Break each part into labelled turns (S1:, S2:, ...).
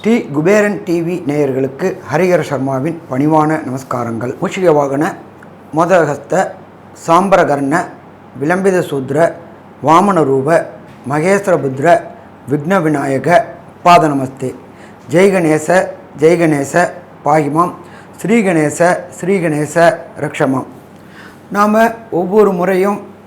S1: Sri Kuberan TV நேயர்களுக்கு ஹரிஹர சர்மாவின் பணிவான நமஸ்காரங்கள். மூஷிக வாகன மோதகஸ்த சாம்பரகர்ண விளம்பித சூத்ர வாமன ரூப மகேஸ்வரபுத்ர விக்ன விநாயக பாத நமஸ்தே. ஜெய்கணேச ஜெய்கணேச பாகிமாம். ஸ்ரீகணேச ஸ்ரீகணேச ரக்ஷமாம். நாம் ஒவ்வொரு முறையும்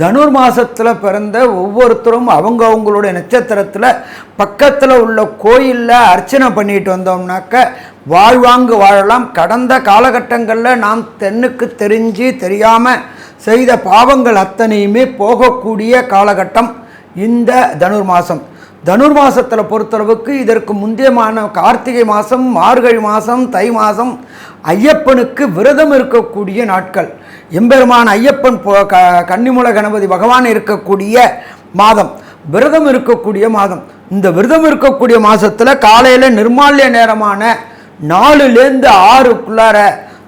S1: தனுர் மாதத்தில் பிறந்த ஒவ்வொருத்தரும் அவங்க அவங்களுடைய நட்சத்திரத்தில் பக்கத்தில் உள்ள கோயிலில் அர்ச்சனை பண்ணிட்டு வந்தோம்னாக்க வாழ்வாங்கு வாழலாம். கடந்த காலகட்டங்களில் நாம் தென்னுக்கு தெரிஞ்சு தெரியாமல் செய்த பாவங்கள் அத்தனையுமே போகக்கூடிய காலகட்டம் இந்த தனுர் மாதம் தனுர் மாதத்தில் பொறுத்தளவுக்கு இதற்கு முந்தையமான கார்த்திகை மாதம் மார்கழி மாதம் தை மாதம் ஐயப்பனுக்கு விரதம் இருக்கக்கூடிய நாட்கள். எம்பெருமான் ஐயப்பன் போ- க கன்னிமுல கணபதி பகவான் இருக்கக்கூடிய மாதம். விரதம் இருக்கக்கூடிய மாதம். இந்த விரதம் இருக்கக்கூடிய மாதத்தில் காலையில் நிர்மால்ய நேரமான நாலுலேருந்து ஆறுக்குள்ளார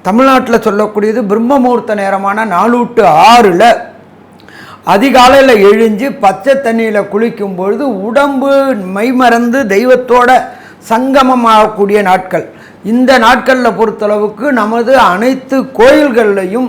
S1: தமிழ்நாட்டில் சொல்லக்கூடியது பிரம்ம முகூர்த்த நேரமான நாலு டு ஆறில் அதிகாலையில் எழுஞ்சு பச்சை தண்ணியில் குளிக்கும் பொழுது உடம்பு மைமறந்து தெய்வத்தோட சங்கமமாகக்கூடிய நாட்கள். இந்த நாட்களில் பொறுத்தளவுக்கு நமது அனைத்து கோயில்கள்லையும்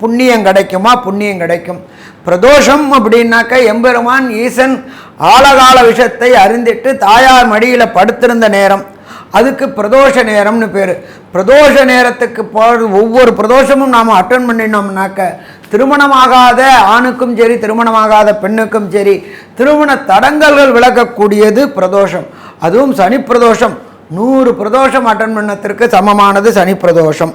S1: புண்ணியம் கிடைக்குமா? புண்ணியம் கிடைக்கும். பிரதோஷம் அப்படின்னாக்க எம்பெருமான் ஈசன் ஆழகால விஷத்தை அறிந்திட்டு தாயார் மடியில் படுத்திருந்த நேரம். அதுக்கு பிரதோஷ நேரம்னு பேர். பிரதோஷ நேரத்துக்கு போகிறது ஒவ்வொரு பிரதோஷமும் நாம் அட்டன் பண்ணினோம்னாக்க திருமணமாகாத ஆணுக்கும் சரி திருமணமாகாத பெண்ணுக்கும் சரி திருமண தடங்கல்கள் விளக்கக்கூடியது பிரதோஷம். அதுவும் சனி பிரதோஷம் நூறு பிரதோஷம் அட்டன் பண்ணத்திற்கு சமமானது சனி பிரதோஷம்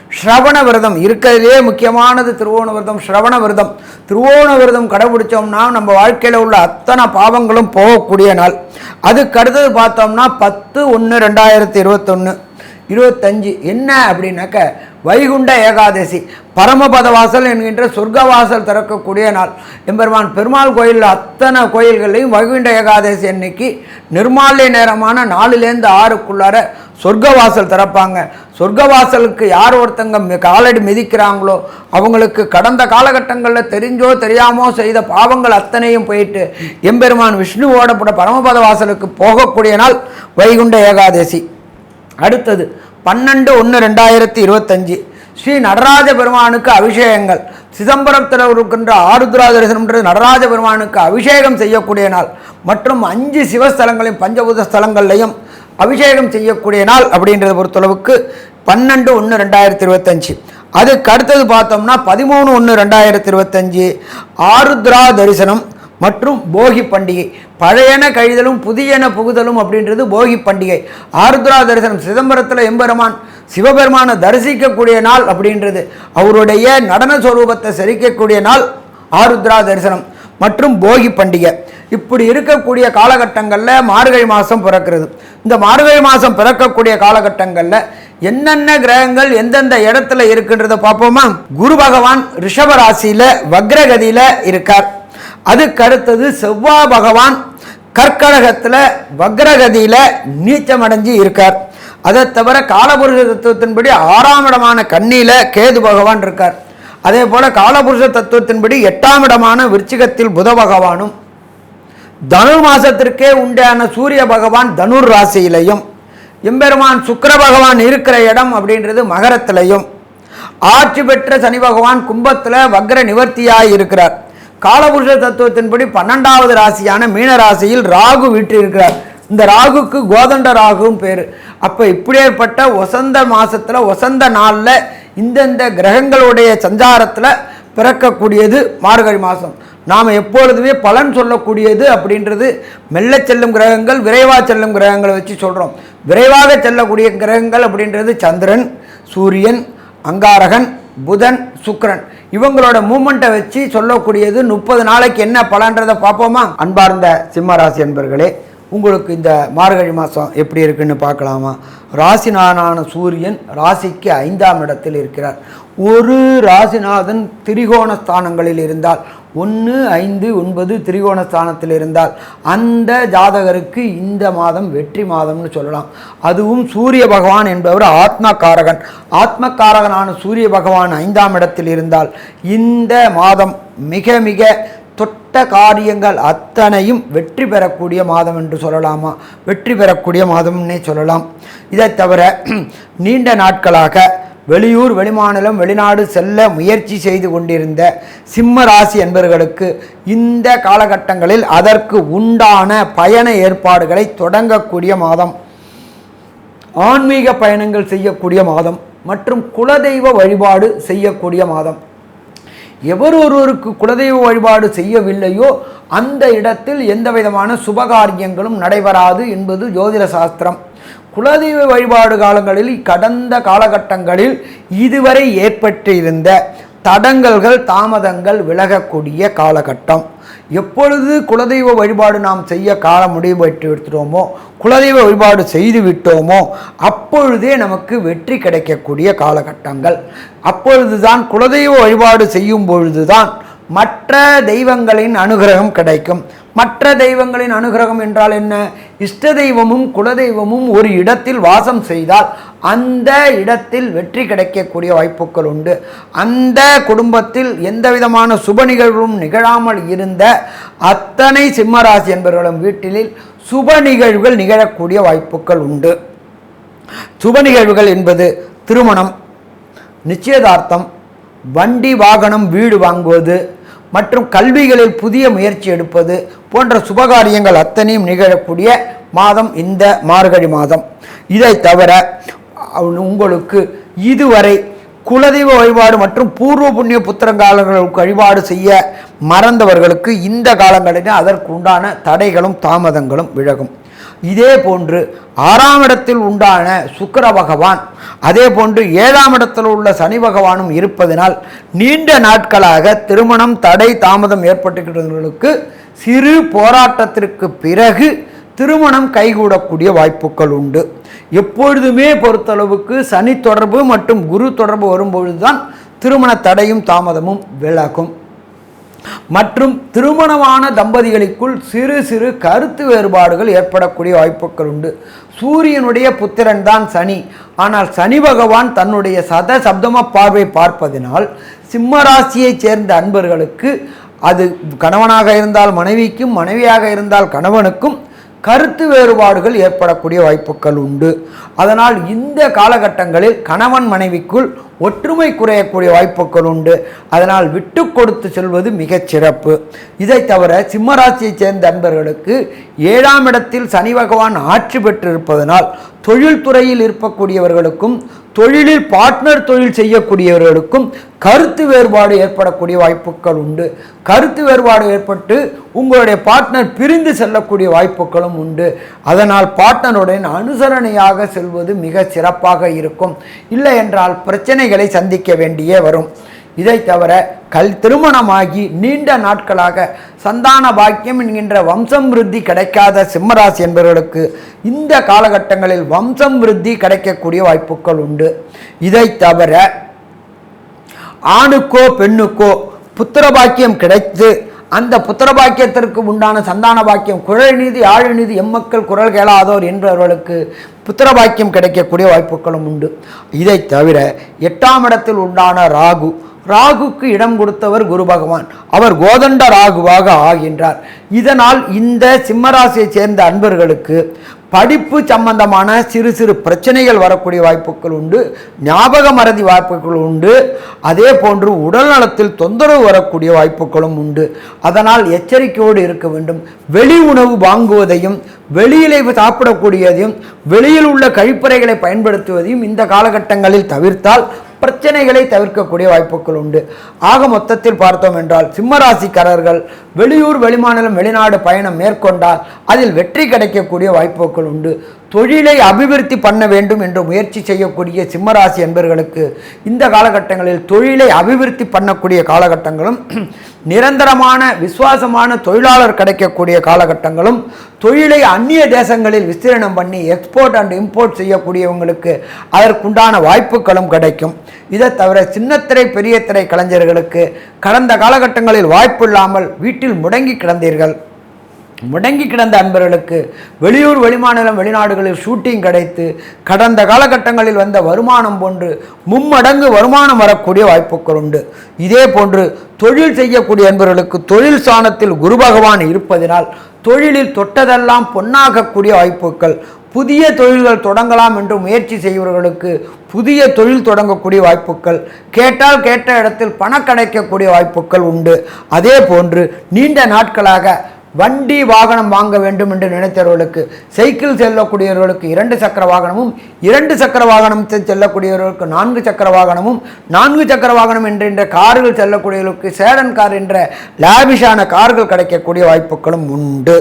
S1: ஸ்ரவண விரதம் இருக்கிறதுலே முக்கியமானது. திருவோண விரதம் ஸ்ரவண விரதம். திருவோண விரதம் கடைபிடிச்சோம்னா நம்ம வாழ்க்கையில் உள்ள அத்தனை பாவங்களும் போகக்கூடிய நாள். அதுக்கு அடுத்தது பார்த்தோம்னா பத்து ஒன்று ரெண்டாயிரத்தி இருபத்தொன்று இருபத்தஞ்சு. என்ன அப்படின்னாக்க வைகுண்ட ஏகாதசி. பரமபத வாசல் என்கின்ற சொர்க்கவாசல் திறக்கக்கூடிய நாள். எம்பெருமான் பெருமாள் கோயிலில் அத்தனை கோயில்கள்லையும் வைகுண்ட ஏகாதசி அன்னைக்கு நிர்மால்ய நேரமான நாலுலேருந்து ஆறுக்குள்ளார சொர்க்கவாசல் திறப்பாங்க. சொர்க்கவாசலுக்கு யார் ஒருத்தங்க மி- காலடி மிதிக்கிறாங்களோ அவங்களுக்கு கடந்த காலகட்டங்களில் தெரிஞ்சோ தெரியாமோ செய்த பாவங்கள் அத்தனையும் போயிட்டு எம்பெருமான் விஷ்ணுவோட கூட பரமபத வாசலுக்கு போகக்கூடிய நாள் வைகுண்ட ஏகாதசி. அடுத்தது பன்னெண்டு ஒன்று ரெண்டாயிரத்தி இருபத்தஞ்சு. ஸ்ரீ நடராஜ பெருமானுக்கு அபிஷேகங்கள். சிதம்பரத்தில் இருக்கின்ற ஆருத்ரா தரிசனம்ன்றது நடராஜ பெருமானுக்கு அபிஷேகம் செய்யக்கூடிய நாள். மற்றும் அஞ்சு சிவஸ்தலங்களையும் பஞ்சபூத ஸ்தலங்கள்லையும் அபிஷேகம் செய்யக்கூடிய நாள் அப்படின்றத பொறுத்தளவுக்கு பன்னெண்டு ஒன்று ரெண்டாயிரத்தி இருபத்தஞ்சு. அதுக்கு அடுத்தது பார்த்தோம்னா பதிமூணு ஒன்று ரெண்டாயிரத்தி இருபத்தஞ்சு. ஆருத்ரா தரிசனம் மற்றும் போகி பண்டிகை. பழையன கழிதலும் புதியன புகுதலும் அப்படின்றது போகி பண்டிகை. ஆருத்ரா தரிசனம் சிதம்பரத்தில் எம்பெருமான் சிவபெருமானை தரிசிக்கக்கூடிய நாள் அப்படின்றது. அவருடைய நடன ஸ்வரூபத்தை செரிக்கக்கூடிய நாள் ஆருத்ரா தரிசனம் மற்றும் போகி பண்டிகை. இப்படி இருக்கக்கூடிய காலகட்டங்களில் மார்கழி மாதம் பிறக்கிறது. இந்த மார்கழி மாதம் பிறக்கக்கூடிய காலகட்டங்களில் என்னென்ன கிரகங்கள் எந்தெந்த இடத்துல இருக்குன்றத பார்ப்போமா? குரு பகவான் ரிஷப ராசியில் வக்ரகதியில் இருக்கார். அதுக்கடுத்தது செவ்வாய் பகவான் கற்கடகத்தில் வக்ரகதியில் நீச்சமடைஞ்சு இருக்கார். அதை தவிர காலபுருஷ தத்துவத்தின்படி ஆறாம் இடமான கண்ணியில் கேது பகவான் இருக்கார். அதே போல காலபுருஷ தத்துவத்தின்படி எட்டாம் இடமான விருச்சிகத்தில் புத பகவானும் தனுர் மாசத்திற்கே உண்டான சூரிய பகவான் தனுர் ராசியிலையும் எம்பெருமான் சுக்கர பகவான் இருக்கிற இடம் அப்படின்றது மகரத்திலையும். ஆட்சி பெற்ற சனி பகவான் கும்பத்தில் வக்ர நிவர்த்தியாக இருக்கிறார். காலபுருஷ தத்துவத்தின்படி பன்னெண்டாவது ராசியான மீன ராசியில் ராகு வீற்றிருக்கிறார். இந்த ராகுக்கு கோதண்ட ராகுவும் பேர். அப்போ இப்படியேற்பட்ட வசந்த மாசத்தில் வசந்த நாளில் இந்தந்த கிரகங்களுடைய சஞ்சாரத்தில் பிறக்கக்கூடியது மார்கழி மாதம் நாம் எப்பொழுதுமே பலன் சொல்லக்கூடியது அப்படின்றது மெல்ல செல்லும் கிரகங்கள் விரைவாக செல்லும் கிரகங்களை வச்சு சொல்கிறோம் விரைவாக செல்லக்கூடிய கிரகங்கள் அப்படின்றது சந்திரன் சூரியன் அங்காரகன் புதன் சுக்கரன். இவங்களோட மூமெண்ட்டை வச்சு சொல்லக்கூடியது முப்பது நாளைக்கு என்ன பலன்றதை பார்ப்போமா? அன்பார்ந்த சிம்மராசி என்பர்களே உங்களுக்கு இந்த மார்கழி மாதம் எப்படி இருக்குன்னு பார்க்கலாமா? ராசிநாதனான சூரியன் ராசிக்கு ஐந்தாம் இடத்தில் இருக்கிறார். ஒரு ராசிநாதன் திரிகோண ஸ்தானங்களில் இருந்தால் ஒன்று ஐந்து ஒன்பது திரிகோண ஸ்தானத்தில் இருந்தால் அந்த ஜாதகருக்கு இந்த மாதம் வெற்றி மாதம்னு சொல்லலாம். அதுவும் சூரிய பகவான் என்பவர் ஆத்மகாரகன். ஆத்மகாரகனான சூரிய பகவான் ஐந்தாம் இடத்தில் இருந்தால் இந்த மாதம் மிக மிக தொட்ட காரியங்கள் அத்தனையும் வெற்றி பெறக்கூடிய மாதம் என்று சொல்லலாமா? வெற்றி பெறக்கூடிய மாதம்னே சொல்லலாம். இதை தவிர நீண்ட நாட்களாக வெளியூர் வெளிமாநிலம் வெளிநாடு செல்ல முயற்சி செய்து கொண்டிருந்த சிம்ம ராசி என்பவர்களுக்கு இந்த காலகட்டங்களில் அதற்கு உண்டான பயண ஏற்பாடுகளை தொடங்கக்கூடிய மாதம். ஆன்மீக பயணங்கள் செய்யக்கூடிய மாதம் மற்றும் குலதெய்வ வழிபாடு செய்யக்கூடிய மாதம். எவர் ஒருவருக்கு குலதெய்வ வழிபாடு செய்யவில்லையோ அந்த இடத்தில் எந்த விதமான சுபகாரியங்களும் நடைபெறாது என்பது ஜோதிட சாஸ்திரம். குலதெய்வ வழிபாடு காலங்களில் கடந்த காலகட்டங்களில் இதுவரை ஏற்பட்டிருந்த தடங்கல்கள் தாமதங்கள் விலகக்கூடிய காலகட்டம். எப்பொழுது குலதெய்வ வழிபாடு நாம் செய்ய கால முடிவு பெற்று குலதெய்வ வழிபாடு செய்து விட்டோமோ அப்பொழுதே நமக்கு வெற்றி கிடைக்கக்கூடிய காலகட்டங்கள். அப்பொழுதுதான் குலதெய்வ வழிபாடு செய்யும் பொழுதுதான் மற்ற தெய்வங்களின் அனுகிரகம் கிடைக்கும். மற்ற தெய்வங்களின் அனுகிரகம் என்றால் என்ன? இஷ்ட தெய்வமும் குலதெய்வமும் ஒரு இடத்தில் வாசம் செய்தால் அந்த இடத்தில் வெற்றி கிடைக்கக்கூடிய வாய்ப்புகள் உண்டு. அந்த குடும்பத்தில் எந்த விதமான சுப நிகழ்வும் நிகழாமல் இருந்த அத்தனை சிம்மராசி என்பவர்களும் வீட்டில் சுப நிகழ்வுகள் நிகழக்கூடிய வாய்ப்புகள் உண்டு. சுப நிகழ்வுகள் என்பது திருமணம் நிச்சயதார்த்தம் வண்டி வாகனம் வீடு வாங்குவது மற்றும் கல்விகளில் புதிய முயற்சி எடுப்பது போன்ற சுபகாரியங்கள் அத்தனையும் நிகழக்கூடிய மாதம் இந்த மார்கழி மாதம். இதை தவிர உங்களுக்கு இதுவரை குலதெய்வ வழிபாடு மற்றும் பூர்வ புண்ணிய புத்திரங்காலங்களுக்கு வழிபாடு செய்ய மறந்தவர்களுக்கு இந்த காலங்களில் அதற்கு உண்டான தடைகளும் தாமதங்களும் விலகும். இதே போன்று ஆறாம் இடத்தில் உண்டான சுக்கர பகவான் அதே போன்று ஏழாம் இடத்தில் உள்ள சனி பகவானும் இருப்பதனால் நீண்ட நாட்களாக திருமணம் தடை தாமதம் ஏற்பட்டுகிறவர்களுக்கு சிறு போராட்டத்திற்கு பிறகு திருமணம் கைகூடக்கூடிய வாய்ப்புகள் உண்டு. எப்பொழுதுமே பொறுத்தளவுக்கு சனி தொடர்பு மற்றும் குரு தொடர்பு வரும்பொழுதுதான் திருமண தடையும் தாமதமும் விலகும். மற்றும் திருமணமான தம்பதிகளுக்குள் சிறு சிறு கருத்து வேறுபாடுகள் ஏற்படக்கூடிய வாய்ப்புகள் உண்டு. சூரியனுடைய புத்திரன் தான் சனி. ஆனால் சனி பகவான் தன்னுடைய சத சப்தம பார்வை பார்ப்பதினால் சிம்மராசியைச் சேர்ந்த அன்பர்களுக்கு அது கணவனாக இருந்தால் மனைவிக்கும் மனைவியாக இருந்தால் கணவனுக்கும் கருத்து வேறுபாடுகள் ஏற்படக்கூடிய வாய்ப்புகள் உண்டு. அதனால் இந்த காலகட்டங்களில் கணவன் மனைவிக்குள் ஒற்றுமை குறையக்கூடிய வாய்ப்புகள் உண்டு. அதனால் விட்டு கொடுத்து செல்வது மிகச் சிறப்பு. இதை தவிர சிம்மராசியைச் சேர்ந்த அன்பர்களுக்கு ஏழாம் இடத்தில் சனி பகவான் ஆட்சி பெற்றிருப்பதனால் தொழில்துறையில் இருக்கக்கூடியவர்களுக்கும் தொழிலில் பார்ட்னர் தொழில் செய்யக்கூடியவர்களுக்கும் கருத்து வேறுபாடு ஏற்படக்கூடிய வாய்ப்புகள் உண்டு. கருத்து வேறுபாடு ஏற்பட்டு உங்களுடைய பார்ட்னர் பிரிந்து செல்லக்கூடிய வாய்ப்புகளும் உண்டு. அதனால் பார்ட்னருடன் அனுசரணையாக செல்வது மிக சிறப்பாக இருக்கும். இல்லை என்றால் பிரச்சனைகளை சந்திக்க வேண்டியே வரும். இதை தவிர கல் திருமணமாகி நீண்ட நாட்களாக சந்தான பாக்கியம் என்கின்ற வம்சம் விருத்தி கிடைக்காத சிம்மராசி என்பவர்களுக்கு இந்த காலகட்டங்களில் வம்சம் விருத்தி கிடைக்கக்கூடிய வாய்ப்புகள் உண்டு. இதை தவிர ஆணுக்கோ பெண்ணுக்கோ புத்திர பாக்கியம் கிடைத்து அந்த புத்திர பாக்கியத்திற்கு உண்டான சந்தான பாக்கியம் குழல் நீதி ஆழ நீதி எம்மக்கள் குரல் கேளாதோர் என்பவர்களுக்கு புத்திர பாக்கியம் கிடைக்கக்கூடிய வாய்ப்புகளும் உண்டு. இதை தவிர எட்டாம் இடத்தில் உண்டான ராகு ராகுக்கு இடம் கொடுத்தவர் குரு பகவான். அவர் கோதண்ட ராகுவாக ஆகின்றார். இதனால் இந்த சிம்மராசியை சேர்ந்த அன்பர்களுக்கு படிப்பு சம்பந்தமான சிறு சிறு பிரச்சனைகள் வரக்கூடிய வாய்ப்புகள் உண்டு ஞாபக மறதி வாய்ப்புகள் உண்டு அதே போன்று உடல் நலத்தில் தொந்தரவு வரக்கூடிய வாய்ப்புகளும் உண்டு. அதனால் எச்சரிக்கையோடு இருக்க வேண்டும். வெளி உணவு வாங்குவதையும் வெளியிலே சாப்பிடக்கூடியதையும் வெளியில் உள்ள கழிப்பறைகளை பயன்படுத்துவதையும் இந்த காலகட்டங்களில் தவிர்த்தால் பிரச்சனைகளை தவிர்க்கக்கூடிய வாய்ப்புகள் உண்டு. ஆக மொத்தத்தில் பார்த்தோம் என்றால் சிம்மராசிக்காரர்கள் வெளியூர் வெளிமாநிலம் வெளிநாடு பயணம் மேற்கொண்டால் அதில் வெற்றி கிடைக்கக்கூடிய வாய்ப்புகள் உண்டு. தொழிலை அபிவிருத்தி பண்ண வேண்டும் என்று முயற்சி செய்யக்கூடிய சிம்மராசி என்பர்களுக்கு இந்த காலகட்டங்களில் தொழிலை அபிவிருத்தி பண்ணக்கூடிய காலகட்டங்களும் நிரந்தரமான விசுவாசமான தொழிலாளர் கிடைக்கக்கூடிய காலகட்டங்களும் தொழிலை அந்நிய தேசங்களில் விஸ்தீரணம் பண்ணி எக்ஸ்போர்ட் அண்ட் இம்போர்ட் செய்யக்கூடியவங்களுக்கு அதற்குண்டான வாய்ப்புகளும் கிடைக்கும். இதை தவிர சின்னத்திரை பெரிய திரை கலைஞர்களுக்கு கடந்த காலகட்டங்களில் வாய்ப்பு இல்லாமல் வீட்டில் முடங்கி கிடந்தீர்கள். முடங்கி கிடந்த அன்பர்களுக்கு வெளியூர் வெளிமாநிலம் வெளிநாடுகளில் ஷூட்டிங் கிடைத்து கடந்த காலகட்டங்களில் வந்த வருமானம் போன்று மும்மடங்கு வருமானம் வரக்கூடிய வாய்ப்புகள் உண்டு. இதே போன்று தொழில் செய்யக்கூடிய அன்பர்களுக்கு தொழில் சாணத்தில் குரு பகவான் இருப்பதினால் தொழிலில் தொட்டதெல்லாம் பொன்னாகக்கூடிய வாய்ப்புகள். புதிய தொழில்கள் தொடங்கலாம் என்று முயற்சி செய்பவர்களுக்கு புதிய தொழில் தொடங்கக்கூடிய வாய்ப்புகள். கேட்டால் கேட்ட இடத்தில் பணம் கிடைக்கக்கூடிய வாய்ப்புகள் உண்டு. அதே போன்று நீண்ட நாட்களாக வண்டி வாகனம் வாங்க வேண்டும் என்று நினைத்தவர்களுக்கு சைக்கிள் செல்லக்கூடியவர்களுக்கு இரண்டு சக்கர வாகனமும் இரண்டு சக்கர வாகனம் செல்லக்கூடியவர்களுக்கு நான்கு சக்கர வாகனமும் நான்கு சக்கர வாகனம் என்கின்ற கார்கள் செல்லக்கூடியவர்களுக்கு சேடன் கார் என்ற லாபிஷான கார்கள் கிடைக்கக்கூடிய வாய்ப்புகளும் உண்டு.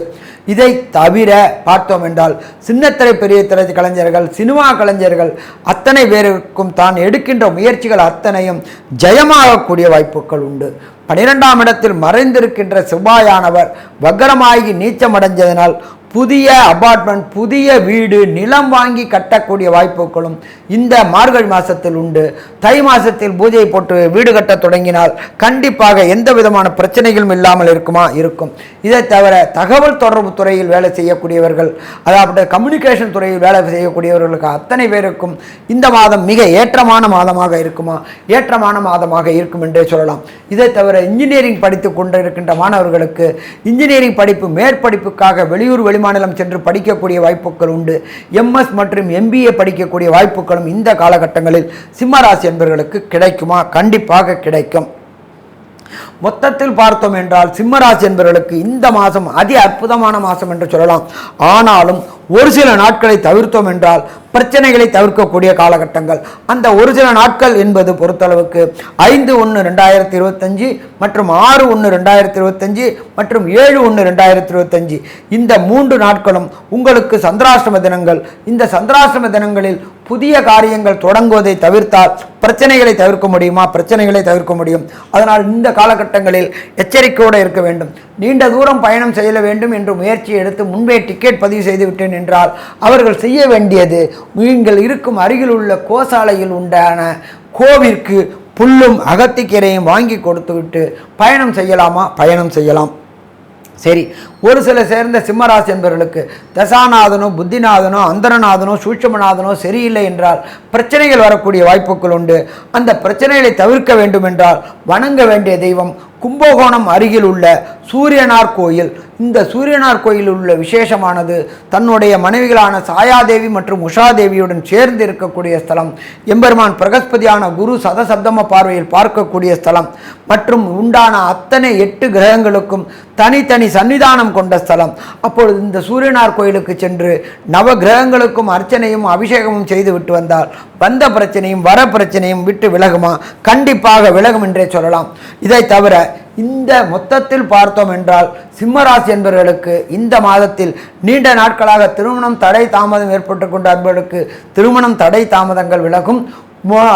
S1: இதை தவிர பார்த்தோம் என்றால் சின்னத்திரை பெரிய திரை கலைஞர்கள் சினிமா கலைஞர்கள் அத்தனை பேருக்கும் தான் எடுக்கின்ற முயற்சிகள் அத்தனையும் ஜெயமாகக்கூடிய வாய்ப்புகள் உண்டு. பனிரெண்டாம் இடத்தில் மறைந்திருக்கின்ற செவ்வாயானவர் வக்கரமாகி நீச்சமடைஞ்சதனால் புதிய அபார்ட்மெண்ட் புதிய வீடு நிலம் வாங்கி கட்டக்கூடிய வாய்ப்புகளும் இந்த மார்கழி மாதத்தில் உண்டு. தை மாதத்தில் பூஜை போட்டு வீடு கட்ட தொடங்கினால் கண்டிப்பாக எந்த விதமான பிரச்சனைகளும் இல்லாமல் இருக்குமா? இருக்கும். இதை தவிர தகவல் தொடர்பு துறையில் வேலை செய்யக்கூடியவர்கள் அதாவது கம்யூனிகேஷன் துறையில் வேலை செய்யக்கூடியவர்களுக்கு அத்தனை பேருக்கும் இந்த மாதம் மிக ஏற்றமான மாதமாக இருக்குமா? ஏற்றமான மாதமாக இருக்கும் என்றே சொல்லலாம். இதை தவிர இன்ஜினியரிங் படித்து கொண்டிருக்கின்ற மாணவர்களுக்கு இன்ஜினியரிங் படிப்பு மேற்படிப்புக்காக வெளியூர் வெளிமாநிலம் சென்று படிக்கக்கூடிய வாய்ப்புகள் உண்டு. எம்எஸ் மற்றும் எம்பிஏ படிக்கக்கூடிய வாய்ப்புகளும் இந்த காலகட்டங்களில் சிம்மராசி என்பவர்களுக்கு கிடைக்குமா? கண்டிப்பாக கிடைக்கும். மொத்தத்தில் பார்த்தோம் என்றால் சிம்மராசி என்பவர்களுக்கு இந்த மாதம் அதி அற்புதமான மாதம் என்று சொல்லலாம். ஆனாலும் ஒரு சில நாட்களை தவிர்த்தோம் என்றால் பிரச்சனைகளை தவிர்க்கக்கூடிய காலகட்டங்கள். அந்த ஒரு சில நாட்கள் என்பது பொறுத்தளவுக்கு ஐந்து ஒன்று ரெண்டாயிரத்தி இருபத்தஞ்சு மற்றும் ஆறு ஒன்று ரெண்டாயிரத்தி இருபத்தஞ்சு மற்றும் ஏழு ஒன்று ரெண்டாயிரத்தி இருபத்தஞ்சு. இந்த மூன்று நாட்களும் உங்களுக்கு சந்திராஷ்டம தினங்கள். இந்த சந்திராஷ்டம தினங்களில் புதிய காரியங்கள் தொடங்குவதை தவிர்த்தால் பிரச்சனைகளை தவிர்க்க முடியுமா? பிரச்சனைகளை தவிர்க்க முடியும். அதனால் இந்த காலகட்டம் காலகட்டங்களில் எச்சரிக்கையோடு இருக்க வேண்டும். நீண்ட தூரம் பயணம் செய்ய வேண்டும் என்று முயற்சி எடுத்து முன்பே டிக்கெட் பதிவு செய்து விட்டேன் என்றால் அவர்கள் செய்ய வேண்டியது நீங்கள் இருக்கும் அருகில் உள்ள கோசாலையில் உண்டான கோவிற்கு புல்லும் அகத்திக்கீரையும் வாங்கி கொடுத்துவிட்டு பயணம் செய்யலாமா? பயணம் செய்யலாம். சரி ஒரு சில சேர்ந்த சிம்மராசி என்பவர்களுக்கு தசாநாதனோ புத்திநாதனோ அந்தரநாதனோ சூட்சமநாதனோ சரியில்லை என்றால் பிரச்சனைகள் வரக்கூடிய வாய்ப்புகள் உண்டு. அந்த பிரச்சனைகளை தவிர்க்க வேண்டும் என்றால் வணங்க வேண்டிய தெய்வம் கும்பகோணம் அருகில் உள்ள சூரியனார் கோயில். இந்த சூரியனார் கோயிலில் உள்ள விசேஷமானது தன்னுடைய மனைவிகளான சாயாதேவி மற்றும் உஷாதேவியுடன் சேர்ந்து இருக்கக்கூடிய ஸ்தலம். எம்பெருமான் பிரகஸ்பதியான குரு சதசப்தம பார்வையில் பார்க்கக்கூடிய ஸ்தலம். மற்றும் உண்டான அத்தனை எட்டு கிரகங்களுக்கும் தனித்தனி சன்னிதானம் கொண்ட ஸ்தலம். அப்பொழுது இந்த சூரியனார் கோயிலுக்கு சென்று நவ கிரகங்களுக்கும் அர்ச்சனையும் அபிஷேகமும் செய்து விட்டு வந்தால் வந்த பிரச்சனையும் வர பிரச்சனையும் விட்டு விலகுமா? கண்டிப்பாக விலகும் என்றே சொல்லலாம். இதை தவிர இந்த மொத்தத்தில் பார்த்தோம் என்றால் சிம்மராசி என்பவர்களுக்கு இந்த மாதத்தில் நீண்ட நாட்களாக திருமணம் தடை தாமதம் ஏற்பட்டு கொண்ட அன்பர்களுக்கு திருமணம் தடை தாமதங்கள் விலகும்.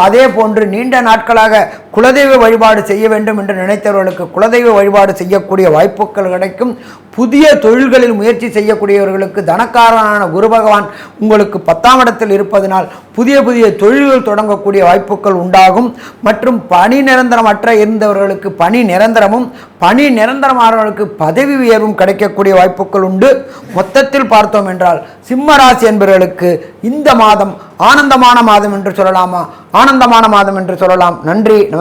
S1: அதே போன்று நீண்ட நாட்களாக குலதெய்வ வழிபாடு செய்ய வேண்டும் என்று நினைத்தவர்களுக்கு குலதெய்வ வழிபாடு செய்யக்கூடிய வாய்ப்புகள் கிடைக்கும். புதிய தொழில்களில் முயற்சி செய்யக்கூடியவர்களுக்கு தனக்காரனான குரு பகவான் உங்களுக்கு பத்தாம் இடத்தில் இருப்பதனால் புதிய புதிய தொழில்கள் தொடங்கக்கூடிய வாய்ப்புகள் உண்டாகும். மற்றும் பணி நிரந்தரமற்ற இருந்தவர்களுக்கு பணி நிரந்தரமும் பணி நிரந்தரமானவர்களுக்கு பதவி உயர்வும் கிடைக்கக்கூடிய வாய்ப்புகள் உண்டு. மொத்தத்தில் பார்த்தோம் என்றால் சிம்மராசி என்பவர்களுக்கு இந்த மாதம் ஆனந்தமான மாதம் என்று சொல்லலாமா? ஆனந்தமான மாதம் என்று சொல்லலாம். நன்றி